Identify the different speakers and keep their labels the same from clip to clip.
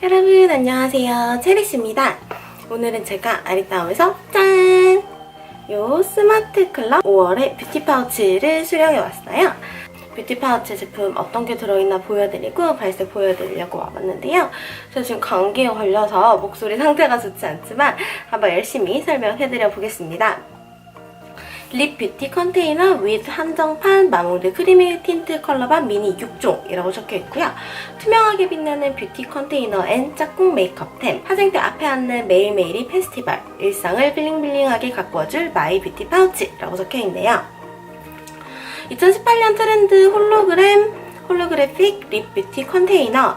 Speaker 1: 여러분 안녕하세요. 체리씨입니다. 오늘은 제가 아리따움에서 짠! 요 스마트 클럽 5월의 뷰티 파우치를 수령해 왔어요. 뷰티 파우치 제품 어떤 게 들어있나 보여드리고 발색 보여드리려고 와봤는데요. 저 지금 감기에 걸려서 목소리 상태가 좋지 않지만 한번 열심히 설명해드려 보겠습니다 립 뷰티 컨테이너 with 한정판 마모르 크리미 틴트 컬러반 미니 6종이라고 적혀 있고요. 투명하게 빛나는 뷰티 컨테이너 앤 짝꿍 메이크업템 화장대 앞에 앉는 매일매일이 페스티벌 일상을 블링블링하게 가꿔줄 마이 뷰티 파우치라고 적혀 있네요. 2018년 트렌드 홀로그램 홀로그래픽 립 뷰티 컨테이너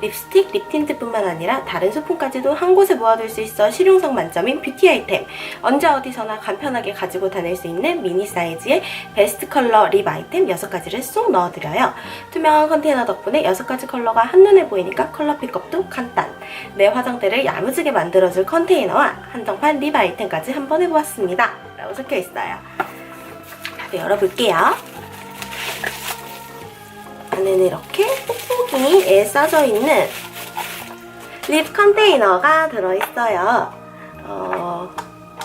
Speaker 1: 립스틱, 립틴트뿐만 아니라 다른 소품까지도 한 곳에 모아둘 수 있어 실용성 만점인 뷰티 아이템. 언제 어디서나 간편하게 가지고 다닐 수 있는 미니 사이즈의 베스트 컬러 립 아이템 6가지를 쏙 넣어드려요. 투명한 컨테이너 덕분에 6가지 컬러가 한눈에 보이니까 컬러 픽업도 간단. 내 화장대를 야무지게 만들어줄 컨테이너와 한정판 립 아이템까지 한번 해보았습니다. 라고 적혀 있어요. 다들 열어볼게요 안에는 이렇게 뽁뽁이에 싸져 있는 립 컨테이너가 들어있어요. 어,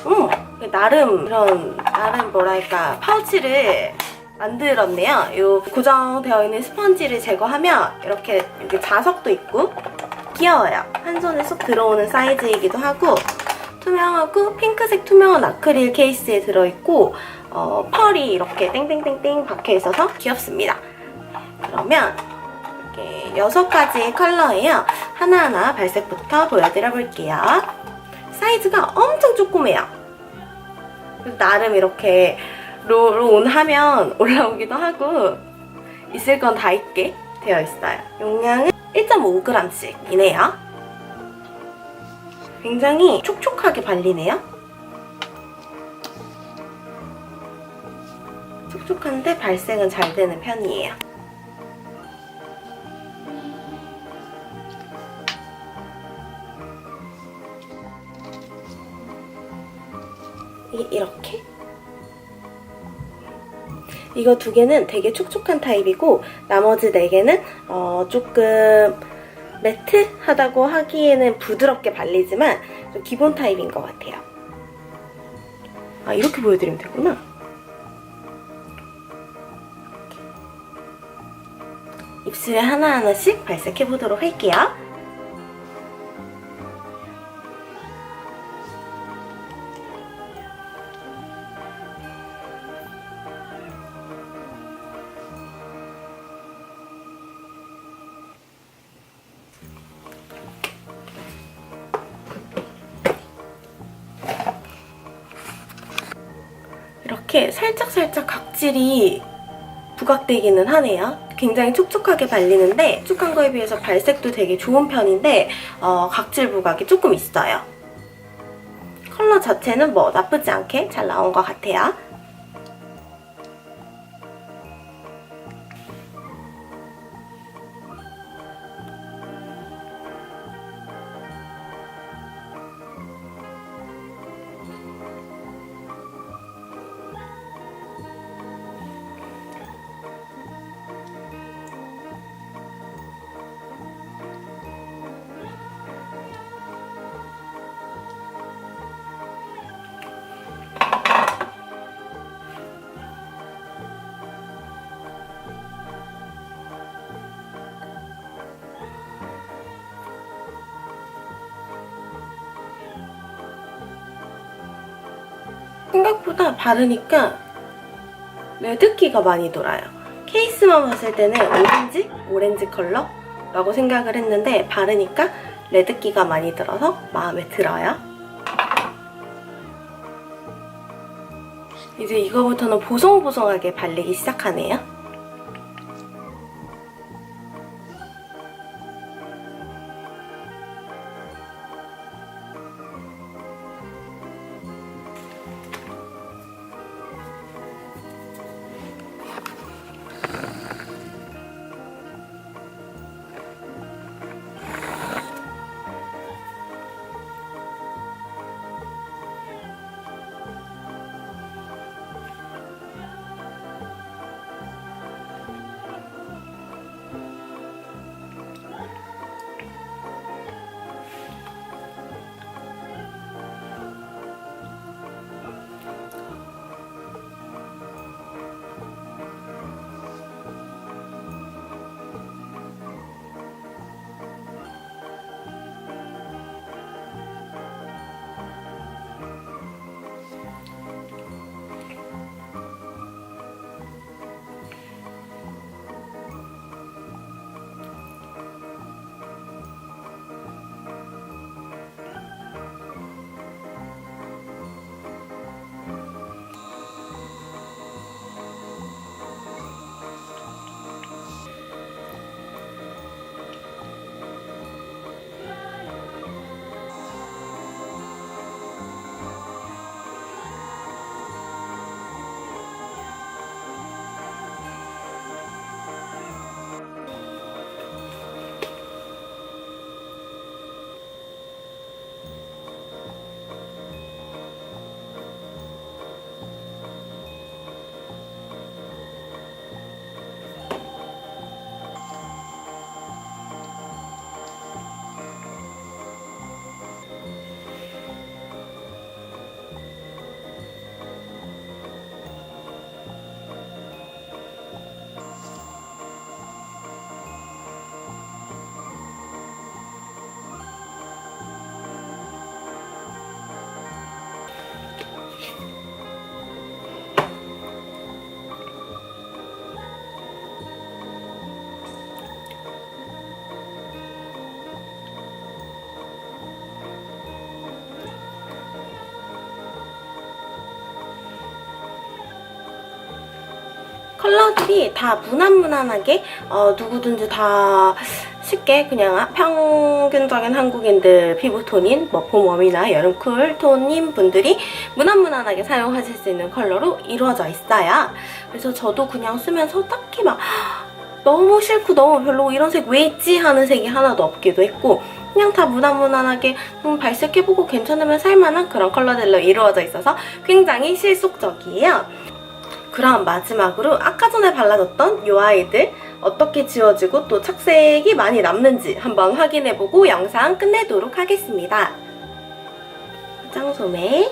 Speaker 1: 음, 나름 이런 나름 뭐랄까 파우치를 만들었네요. 요 고정되어 있는 스펀지를 제거하면 이렇게 이렇게 자석도 있고 귀여워요. 한 손에 쏙 들어오는 사이즈이기도 하고 투명하고 핑크색 투명한 아크릴 케이스에 들어있고 어, 펄이 이렇게 땡땡땡땡 박혀 있어서 귀엽습니다. 그러면 이렇게 여섯 가지 컬러예요. 하나하나 발색부터 보여드려 볼게요. 사이즈가 엄청 조그매요. 나름 이렇게 롤온 하면 올라오기도 하고 있을 건 다 있게 되어 있어요. 용량은 1.5g씩이네요. 굉장히 촉촉하게 발리네요. 촉촉한데 발색은 잘 되는 편이에요. 이- 이렇게 이거 두 개는 되게 촉촉한 타입이고 나머지 네 개는 어, 조금 매트하다고 하기에는 부드럽게 발리지만 좀 기본 타입인 것 같아요. 아 이렇게 보여드리면 되구나. 입술에 하나하나씩 발색해 보도록 할게요. 이렇게 살짝살짝 각질이 부각되기는 하네요. 굉장히 촉촉하게 발리는데 촉촉한 거에 비해서 발색도 되게 좋은 편인데 어, 각질 부각이 조금 있어요. 컬러 자체는 뭐 나쁘지 않게 잘 나온 것 같아요. 생각보다 바르니까 레드기가 많이 돌아요. 케이스만 봤을 때는 오렌지? 오렌지 컬러라고 생각을 했는데 바르니까 레드기가 많이 들어서 마음에 들어요. 이제 이거부터는 보송보송하게 발리기 시작하네요. 컬러들이 다 무난무난하게 어, 누구든지 다 쉽게 그냥 평균적인 한국인들 피부톤인 뭐 봄웜이나 여름 쿨톤인 분들이 무난무난하게 사용하실 수 있는 컬러로 이루어져 있어요. 그래서 저도 그냥 쓰면서 딱히 막 너무 싫고 너무 별로고 이런 색 왜 있지 하는 색이 하나도 없기도 했고 그냥 다 무난무난하게 음, 발색해보고 괜찮으면 살만한 그런 컬러들로 이루어져 있어서 굉장히 실속적이에요. 그럼 마지막으로 아까 전에 발라줬던 이 아이들 어떻게 지워지고 또 착색이 많이 남는지 한번 확인해보고 영상 끝내도록 하겠습니다. 화장솜에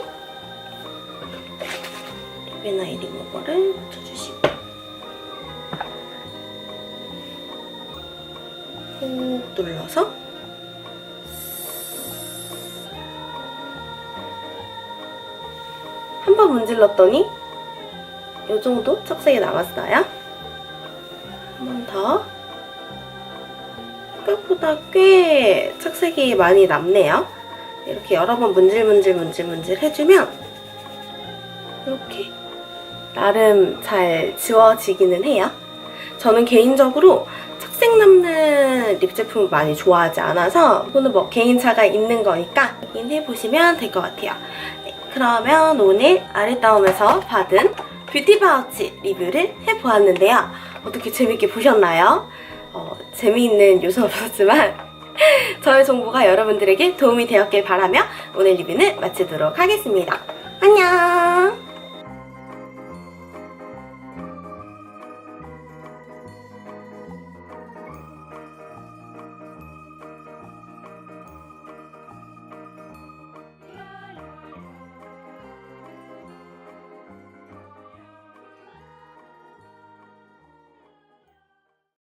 Speaker 1: 리베나이 리무버를 묻혀주시고. 꾹 눌러서. 한 번 문질렀더니 이 정도 착색이 남았어요. 한 번 더. 생각보다 꽤 착색이 많이 남네요. 이렇게 여러 번 문질문질 문질문질 해주면 이렇게 나름 잘 지워지기는 해요. 저는 개인적으로 착색 남는 립 제품을 많이 좋아하지 않아서 이거는 뭐 개인차가 있는 거니까 확인해 보시면 될 것 같아요. 네, 그러면 오늘 아리따움에서 받은 뷰티 파우치 리뷰를 해보았는데요. 어떻게 재밌게 보셨나요? 어, 재미있는 요소는 없었지만 저의 정보가 여러분들에게 도움이 되었길 바라며 오늘 리뷰는 마치도록 하겠습니다. 안녕!